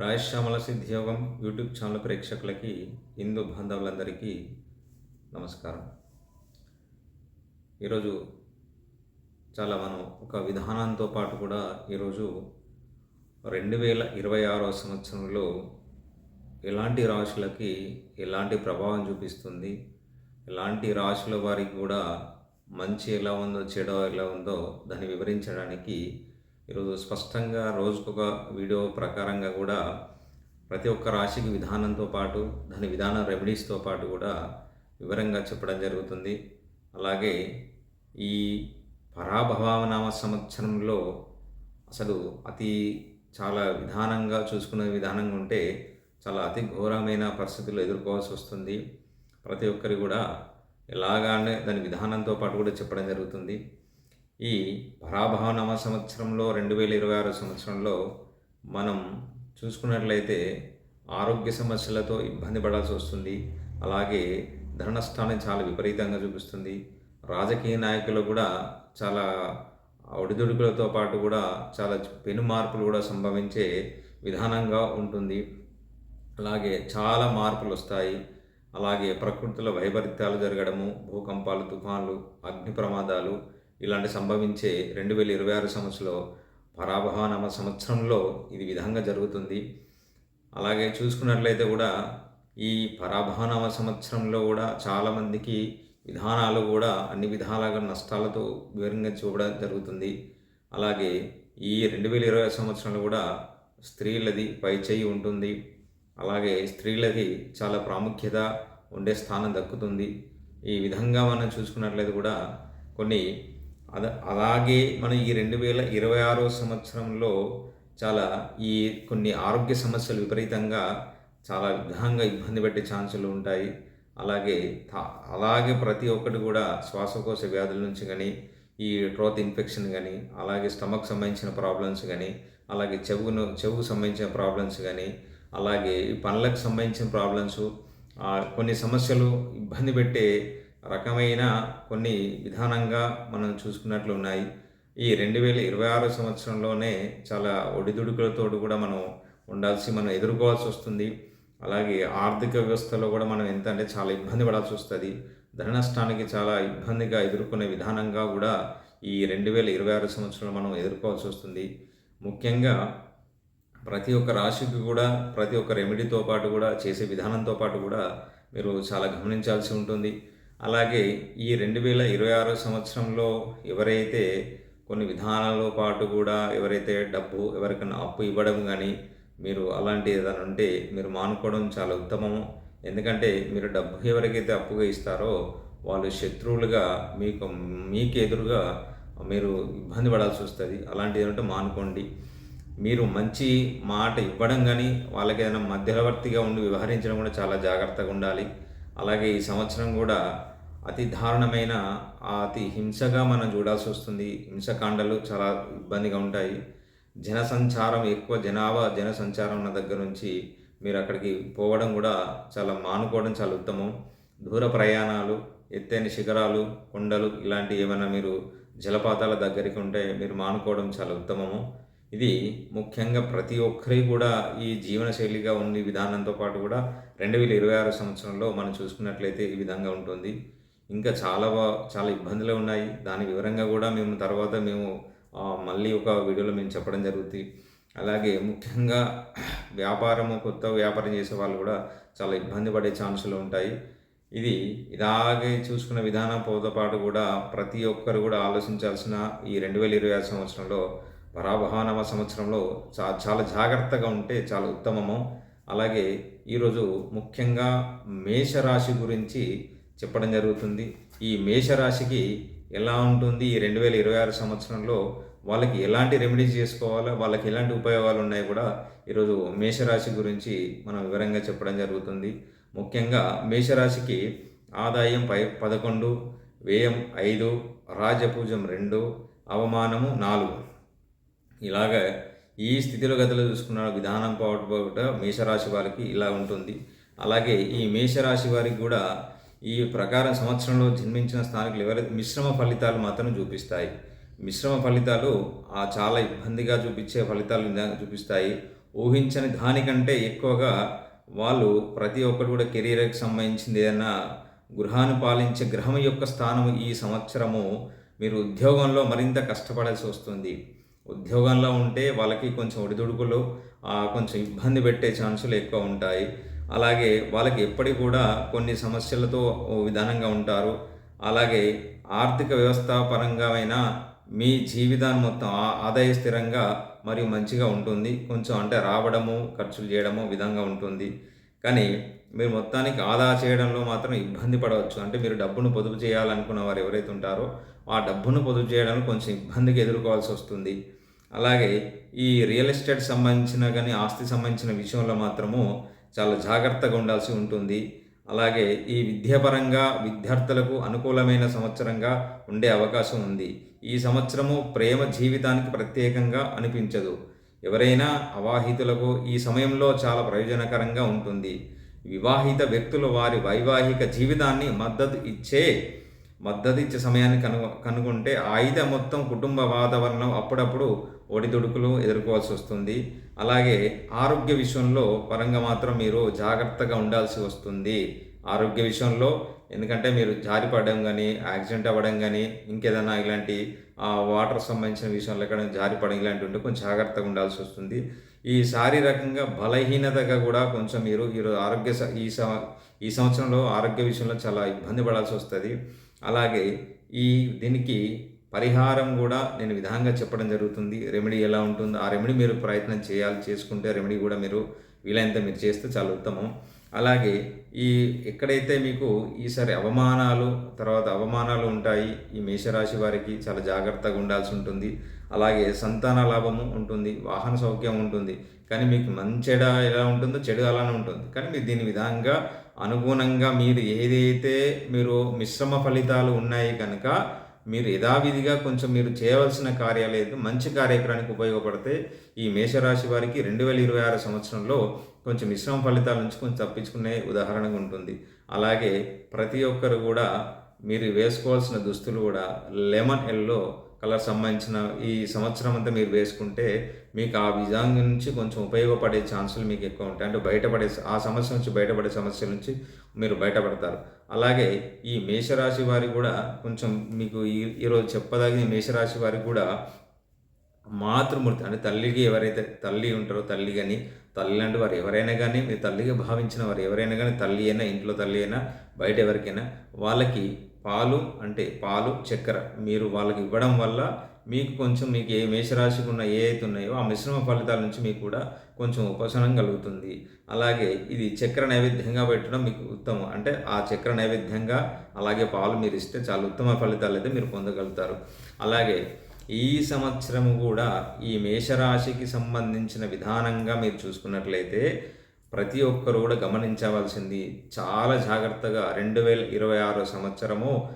రాయశ్యామల సిద్ధియోగం YouTube channel ప్రేక్షకులకి హిందూ బాంధవులందరికీ నమస్కారం. ఈరోజు చాలా మనం ఒక విధానంతో పాటు కూడా ఈరోజు రెండు వేల ఇరవై ఆరో సంవత్సరంలో ఎలాంటి రాశులకి ఎలాంటి ప్రభావం చూపిస్తుంది ఎలాంటి రాశుల వారికి కూడా మంచి ఎలా ఉందో చెడు ఎలా ఉందో దాన్ని వివరించడానికి ఈరోజు స్పష్టంగా రోజుకొక వీడియో ప్రకారంగా కూడా ప్రతి ఒక్క రాశికి విధానంతో పాటు దాని విధాన రెమెడీస్తో పాటు కూడా వివరంగా చెప్పడం జరుగుతుంది. అలాగే ఈ పరాభవానామ సంవత్సరంలో అసలు అతి చాలా విధానంగా చూసుకునే విధానంగా ఉంటే చాలా అతి ఘోరమైన పరిస్థితులు ఎదుర్కోవాల్సి వస్తుంది. ప్రతి ఒక్కరి కూడా ఎలాగానే దాని విధానంతో పాటు కూడా చెప్పడం జరుగుతుంది. ఈ పరాభవనవ సంవత్సరంలో రెండు వేల ఇరవై ఆరు సంవత్సరంలో మనం చూసుకున్నట్లయితే ఆరోగ్య సమస్యలతో ఇబ్బంది పడాల్సి వస్తుంది. అలాగే ధన చాలా విపరీతంగా చూపిస్తుంది. రాజకీయ నాయకులు కూడా చాలా ఒడిదుడుకులతో పాటు కూడా చాలా పెను మార్పులు కూడా సంభవించే విధానంగా ఉంటుంది. అలాగే చాలా మార్పులు వస్తాయి. అలాగే ప్రకృతిలో వైపరీత్యాలు జరగడము భూకంపాలు తుఫాన్లు అగ్ని ప్రమాదాలు ఇలాంటి సంభవించే రెండు వేల ఇరవై ఆరు సంవత్సరంలో పరాభవనామ సంవత్సరంలో ఇది విధంగా జరుగుతుంది. అలాగే చూసుకున్నట్లయితే కూడా ఈ పరాభవనామ సంవత్సరంలో కూడా చాలామందికి విధానాలు కూడా అన్ని విధాలుగా నష్టాలతో వివరంగా చూపడం జరుగుతుంది. అలాగే ఈ రెండు వేల ఇరవై సంవత్సరంలో కూడా స్త్రీలది పై చేయి ఉంటుంది. అలాగే స్త్రీలకి చాలా ప్రాముఖ్యత ఉండే స్థానం దక్కుతుంది. ఈ విధంగా మనం చూసుకున్నట్లయితే కూడా కొన్ని అద అలాగే మనం ఈ రెండు వేల ఇరవై ఆరో సంవత్సరంలో చాలా ఈ కొన్ని ఆరోగ్య సమస్యలు విపరీతంగా చాలా విధంగా ఇబ్బంది పెట్టే ఛాన్సులు ఉంటాయి. అలాగే అలాగే ప్రతి ఒక్కటి కూడా శ్వాసకోశ వ్యాధుల నుంచి కానీ ఈ ట్రోత్ ఇన్ఫెక్షన్ కానీ అలాగే స్టమక్ సంబంధించిన ప్రాబ్లమ్స్ కానీ అలాగే చెవును చెవుకు సంబంధించిన ప్రాబ్లమ్స్ కానీ అలాగే పనులకు సంబంధించిన ప్రాబ్లమ్స్ కొన్ని సమస్యలు ఇబ్బంది పెట్టే రకమైన కొన్ని విధానంగా మనం చూసుకున్నట్లు ఉన్నాయి. ఈ రెండు వేల ఇరవై ఆరో సంవత్సరంలోనే చాలా ఒడిదుడుకులతో కూడా మనం ఉండాల్సి మనం ఎదుర్కోవాల్సి వస్తుంది. అలాగే ఆర్థిక వ్యవస్థలో కూడా మనం ఎంత అంటే చాలా ఇబ్బంది పడాల్సి వస్తుంది. ధన నష్టానికి చాలా ఇబ్బందిగా ఎదుర్కొనే విధానంగా కూడా ఈ రెండు వేల ఇరవై ఆరు సంవత్సరంలో మనం ఎదుర్కోవాల్సి వస్తుంది. ముఖ్యంగా ప్రతి ఒక్క రాశికి కూడా ప్రతి ఒక్క రెమెడీతో పాటు కూడా చేసే విధానంతో పాటు కూడా మీరు చాలా గమనించాల్సి ఉంటుంది. అలాగే ఈ రెండు వేల ఇరవై ఆరో సంవత్సరంలో ఎవరైతే కొన్ని విధానాలతో పాటు కూడా ఎవరైతే డబ్బు ఎవరికైనా అప్పు ఇవ్వడం కానీ మీరు అలాంటి ఏదైనా ఉంటే మీరు మానుకోవడం చాలా ఉత్తమము. ఎందుకంటే మీరు డబ్బు ఎవరికైతే అప్పుగా ఇస్తారో వాళ్ళు శత్రువులుగా మీకు మీకు ఎదురుగా మీరు ఇబ్బంది పడాల్సి వస్తుంది. అలాంటిది ఏదంటే మానుకోండి. మీరు మంచి మాట ఇవ్వడం కానీ వాళ్ళకి ఏదైనా మధ్యవర్తిగా ఉండి వ్యవహరించడం కూడా చాలా జాగ్రత్తగా ఉండాలి. అలాగే ఈ సంవత్సరం కూడా అతి దారుణమైన అతి హింసగా మనం చూడాల్సి వస్తుంది. హింసకాండలు చాలా ఇబ్బందిగా ఉంటాయి. జనసంచారం ఎక్కువ జనాభా జనసంచారం ఉన్న దగ్గర నుంచి మీరు అక్కడికి పోవడం కూడా చాలా మానుకోవడం చాలా ఉత్తమం. దూర ప్రయాణాలు ఎత్తైన శిఖరాలు కొండలు ఇలాంటి ఏమైనా మీరు జలపాతాల దగ్గరికి ఉంటే మీరు మానుకోవడం చాలా ఉత్తమము. ఇది ముఖ్యంగా ప్రతి ఒక్కరి కూడా ఈ జీవనశైలిగా ఉండే విధానంతో పాటు కూడా రెండు వేల ఇరవై ఆరు సంవత్సరంలో మనం చూసుకున్నట్లయితే ఈ విధంగా ఉంటుంది. ఇంకా చాలా చాలా ఇబ్బందులు ఉన్నాయి. దాని వివరంగా కూడా మేము తర్వాత మేము మళ్ళీ ఒక వీడియోలో మేము చెప్పడం జరుగుతుంది. అలాగే ముఖ్యంగా వ్యాపారము కొత్త వ్యాపారం చేసే వాళ్ళు కూడా చాలా ఇబ్బంది పడే ఛాన్సులు ఉంటాయి. ఇది ఇలాగే చూసుకున్న విధానంతో పాటు కూడా ప్రతి ఒక్కరు కూడా ఆలోచించాల్సిన ఈ రెండు వేల ఇరవై ఆరు సంవత్సరంలో పరాభవనవ సంవత్సరంలో చా చాలా జాగ్రత్తగా ఉంటే చాలా ఉత్తమము. అలాగే ఈరోజు ముఖ్యంగా మేషరాశి గురించి చెప్పడం జరుగుతుంది. ఈ మేషరాశికి ఎలా ఉంటుంది? ఈ రెండు వేల ఇరవై ఆరు సంవత్సరంలో వాళ్ళకి ఎలాంటి రెమెడీస్ చేసుకోవాలో? వాళ్ళకి ఎలాంటి ఉపయోగాలు ఉన్నాయి కూడా ఈరోజు మేషరాశి గురించి మనం వివరంగా చెప్పడం జరుగుతుంది. ముఖ్యంగా మేషరాశికి ఆదాయం పై పదకొండు వ్యయం ఐదు రాజపూజం రెండు అవమానము నాలుగు. ఇలాగ ఈ స్థితిలో గతిలో చూసుకున్న విధానం పాటు మేషరాశి వారికి ఇలా ఉంటుంది. అలాగే ఈ మేషరాశి వారికి కూడా ఈ ప్రకారం సంవత్సరంలో జన్మించిన స్థానికులు ఎవరైతే మిశ్రమ ఫలితాలు మాత్రం చూపిస్తాయి. మిశ్రమ ఫలితాలు ఆ చాలా ఇబ్బందిగా చూపించే ఫలితాలు చూపిస్తాయి. ఊహించని దానికంటే ఎక్కువగా వాళ్ళు ప్రతి ఒక్కరు కూడా కెరీర్కి సంబంధించింది ఏదైనా గృహాన్ని పాలించే గ్రహం యొక్క స్థానం ఈ సంవత్సరము మీరు ఉద్యోగంలో మరింత కష్టపడాల్సి వస్తుంది. ఉద్యోగంలో ఉంటే వాళ్ళకి కొంచెం ఒడిదుడుకులు కొంచెం ఇబ్బంది పెట్టే ఛాన్సులు ఎక్కువ ఉంటాయి. అలాగే వాళ్ళకి ఎప్పటికి కూడా కొన్ని సమస్యలతో ఓ విధానంగా ఉంటారు. అలాగే ఆర్థిక వ్యవస్థ పరంగా అయినా మీ జీవితాన్ని మొత్తం ఆ- ఆదాయ స్థిరంగా మరియు మంచిగా ఉంటుంది. కొంచెం అంటే రావడము ఖర్చులు చేయడము విధంగా ఉంటుంది. కానీ మీరు మొత్తానికి ఆదా చేయడంలో మాత్రం ఇబ్బంది పడవచ్చు. అంటే మీరు డబ్బును పొదుపు చేయాలనుకున్న వారు ఎవరైతే ఉంటారో ఆ డబ్బును పొదుపు చేయడానికి కొంచెం ఇబ్బందికి ఎదుర్కోవాల్సి వస్తుంది. అలాగే ఈ రియల్ ఎస్టేట్ సంబంధించిన కానీ ఆస్తి సంబంధించిన విషయంలో మాత్రము చాలా జాగ్రత్తగా ఉండాల్సి ఉంటుంది. అలాగే ఈ విద్యాపరంగా విద్యార్థులకు అనుకూలమైన సంవత్సరంగా ఉండే అవకాశం ఉంది. ఈ సంవత్సరము ప్రేమ జీవితానికి ప్రత్యేకంగా అనిపించదు. ఎవరైనా అవాహితులకు ఈ సమయంలో చాలా ప్రయోజనకరంగా ఉంటుంది. వివాహిత వ్యక్తులు వారి వైవాహిక జీవితాన్ని మద్దతు ఇచ్చే మద్దతు ఇచ్చే సమయాన్ని కను కనుగొంటే ఆయుధ మొత్తం కుటుంబ వాతావరణం అప్పుడప్పుడు ఒడిదుడుకులు ఎదుర్కోవాల్సి వస్తుంది. అలాగే ఆరోగ్య విషయంలో పరంగా మాత్రం మీరు జాగ్రత్తగా ఉండాల్సి వస్తుంది. ఆరోగ్య విషయంలో ఎందుకంటే మీరు జారిపడడం కానీ యాక్సిడెంట్ అవ్వడం కానీ ఇంకేదైనా ఇలాంటి ఆ, వాటర్ సంబంధించిన విషయంలో ఎక్కడ జారిపడడం ఇలాంటి ఉంటే కొంచెం జాగ్రత్తగా ఉండాల్సి వస్తుంది. ఈ శారీరకంగా బలహీనతగా కూడా కొంచెం మీరు ఈరోజు ఆరోగ్య స- ఈ ఈ సంవత్సరంలో ఆరోగ్య విషయంలో చాలా ఇబ్బంది పడాల్సి వస్తుంది. అలాగే ఈ దీనికి పరిహారం కూడా నేను విధానంగా చెప్పడం జరుగుతుంది. రెమెడీ ఎలా ఉంటుందో ఆ రెమెడీ మీరు ప్రయత్నం చేయాలి చేసుకుంటే రెమెడీ కూడా మీరు వీలైనంత మీరు చేస్తే చాలా ఉత్తమం. అలాగే ఈ ఎక్కడైతే మీకు ఈసారి అవమానాలు తర్వాత అవమానాలు ఉంటాయి ఈ మేషరాశి వారికి చాలా జాగ్రత్తగా ఉండాల్సి ఉంటుంది. అలాగే సంతాన లాభము ఉంటుంది వాహన సౌఖ్యం ఉంటుంది. కానీ మీకు మంచి ఎలా ఉంటుందో చెడు అలానే ఉంటుంది. కానీ మీరు దీని విధంగా అనుగుణంగా మీరు ఏదైతే మీరు మిశ్రమ ఫలితాలు ఉన్నాయి కనుక మీరు యథావిధిగా కొంచెం మీరు చేయవలసిన కార్యాలు ఏదో మంచి కార్యక్రమానికి ఉపయోగపడితే ఈ మేషరాశి వారికి రెండు వేల ఇరవై ఆరు సంవత్సరంలో కొంచెం మిశ్రమ ఫలితాల నుంచి కొంచెం తప్పించుకునే ఉదాహరణగా ఉంటుంది. అలాగే ప్రతి ఒక్కరు కూడా మీరు వేసుకోవాల్సిన దుస్తులు కూడా లెమన్ ఎల్లో కలర్ సంబంధించిన ఈ సంవత్సరం అంతా మీరు వేసుకుంటే మీకు ఆ విధానం నుంచి కొంచెం ఉపయోగపడే ఛాన్సులు మీకు ఎక్కువ ఉంటాయి. అంటే బయటపడే ఆ సమస్య నుంచి బయటపడే సమస్యల నుంచి మీరు బయటపడతారు. అలాగే ఈ మేషరాశి వారికి కూడా కొంచెం మీకు ఈ ఈరోజు చెప్పదగిన మేషరాశి వారికి కూడా మాతృమూర్తి అంటే తల్లికి ఎవరైతే తల్లి ఉంటారో తల్లి కానీ తల్లి అంటే వారు ఎవరైనా కానీ మీరు తల్లిగా భావించిన వారు ఎవరైనా కానీ తల్లి అయినా ఇంట్లో తల్లి అయినా బయట ఎవరికైనా వాళ్ళకి పాలు అంటే పాలు చక్కెర మీరు వాళ్ళకి ఇవ్వడం వల్ల మీకు కొంచెం మీకు ఏ మేషరాశికి ఉన్న ఏ అయితే ఉన్నాయో ఆ మిశ్రమ ఫలితాల నుంచి మీకు కూడా కొంచెం ఉపశమనం కలుగుతుంది. అలాగే ఇది చక్కెర నైవేద్యంగా పెట్టడం మీకు ఉత్తమం. అంటే ఆ చక్కెర నైవేద్యంగా అలాగే పాలు మీరు ఇస్తే చాలా ఉత్తమ ఫలితాలు అయితే మీరు పొందగలుగుతారు. అలాగే ఈ సంవత్సరము కూడా ఈ మేషరాశికి సంబంధించిన విధానంగా మీరు చూసుకున్నట్లయితే ప్రతి ఒక్కరు కూడా గమనించవలసింది చాలా జాగ్రత్తగా రెండు వేల ఇరవై ఆరో సంవత్సరము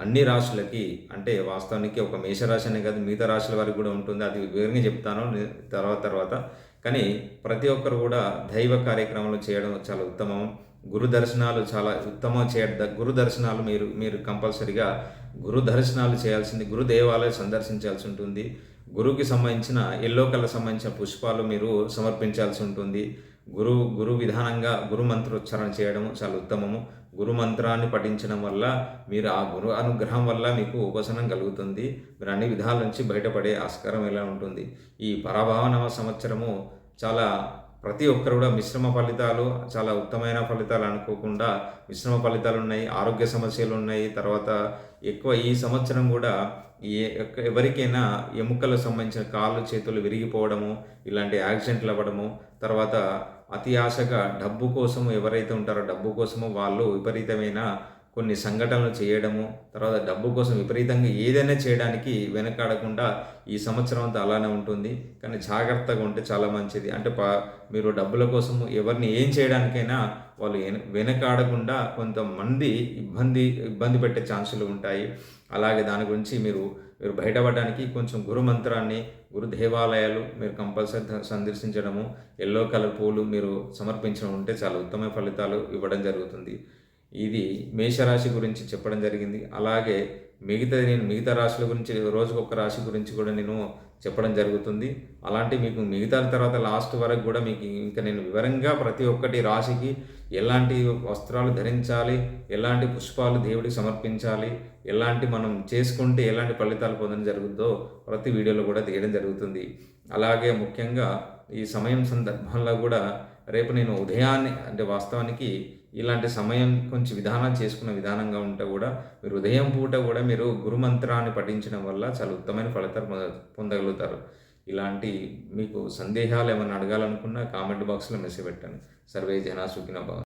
అన్ని రాశులకి అంటే వాస్తవానికి ఒక మేషరాశి అనే కాదు మిగతా రాశుల వారికి కూడా ఉంటుంది. అది వివరంగా చెప్తాను. తర్వాత తర్వాత. కానీ ప్రతి ఒక్కరు కూడా దైవ కార్యక్రమాలు చేయడం చాలా ఉత్తమం గురు దర్శనాలు చాలా ఉత్తమం చేయడం గురు దర్శనాలు మీరు మీరు కంపల్సరిగా గురు దర్శనాలు చేయాల్సింది గురు దేవాలయం సందర్శించాల్సి ఉంటుంది. గురువుకి సంబంధించిన ఎల్లో కలర్ సంబంధించిన పుష్పాలు మీరు సమర్పించాల్సి ఉంటుంది. గురు గురు విధానంగా గురు మంత్రోచ్చారణ చేయడం చాలా ఉత్తమము. గురు మంత్రాన్ని పఠించడం వల్ల మీరు ఆ గురు అనుగ్రహం వల్ల మీకు ఉపశనం కలుగుతుంది. మీరు అన్ని విధాల నుంచి బయటపడే ఆస్కారం ఎలా ఉంటుంది? ఈ పరాభావనవ సంవత్సరము చాలా ప్రతి ఒక్కరు కూడా మిశ్రమ ఫలితాలు చాలా ఉత్తమైన ఫలితాలు అనుకోకుండా మిశ్రమ ఫలితాలు ఉన్నాయి ఆరోగ్య సమస్యలు ఉన్నాయి తర్వాత ఎక్కువ ఈ సంవత్సరం కూడా ఏ ఎవరికైనా ఎముకలకు సంబంధించిన కాళ్ళు చేతులు విరిగిపోవడము ఇలాంటి యాక్సిడెంట్లు అవ్వడము తర్వాత అతి ఆశగా డబ్బు కోసము ఎవరైతే ఉంటారో డబ్బు కోసము వాళ్ళు విపరీతమైన కొన్ని సంఘటనలు చేయడము తర్వాత డబ్బు కోసం విపరీతంగా ఏదైనా చేయడానికి వెనకాడకుండా ఈ సంవత్సరం అంతా అలానే ఉంటుంది. కానీ జాగ్రత్తగా ఉంటే చాలా మంచిది. అంటే పా మీరు డబ్బుల కోసము ఎవరిని ఏం చేయడానికైనా వాళ్ళు వెన- వెనకాడకుండా కొంతమంది ఇబ్బంది ఇబ్బంది పెట్టే ఛాన్సులు ఉంటాయి. అలాగే దాని గురించి మీరు మీరు బయటపడడానికి కొంచెం గురు మంత్రాన్ని గురు దేవాలయాలు మీరు కంపల్సరీ సందర్శించడము ఎల్లో కలర్ పూలు మీరు సమర్పించడం ఉంటే చాలా ఉత్తమ ఫలితాలు ఇవ్వడం జరుగుతుంది. ఇది మేషరాశి గురించి చెప్పడం జరిగింది. అలాగే మిగతా నేను మిగతా రాశుల గురించి రోజుకొక రాశి గురించి కూడా నేను చెప్పడం జరుగుతుంది. అలాంటి మీకు మిగతా తర్వాత లాస్ట్ వరకు కూడా మీకు ఇంకా నేను వివరంగా ప్రతి ఒక్కటి రాశికి ఎలాంటి వస్త్రాలు ధరించాలి ఎలాంటి పుష్పాలు దేవుడికి సమర్పించాలి ఎలాంటి మనం చేసుకుంటే ఎలాంటి ఫలితాలు పొందడం జరుగుతుందో ప్రతి వీడియోలో కూడా తీయడం జరుగుతుంది. అలాగే ముఖ్యంగా ఈ సమయం సందర్భంలో కూడా రేపు నేను ఉదయాన్నే అంటే వాస్తవానికి ఇలాంటి సమయం కొంచెం విధానం చేసుకున్న విధానంగా ఉంటే కూడా మీరు ఉదయం పూట కూడా మీరు గురుమంత్రాన్ని పఠించడం వల్ల చాలా ఉత్తమైన ఫలితాలు పొందగలుగుతారు. ఇలాంటి మీకు సందేహాలు ఏమైనా అడగాలనుకున్నా కామెంట్ బాక్స్లో మెసేజ్ పెట్టండి. సర్వే జనా సుఖిన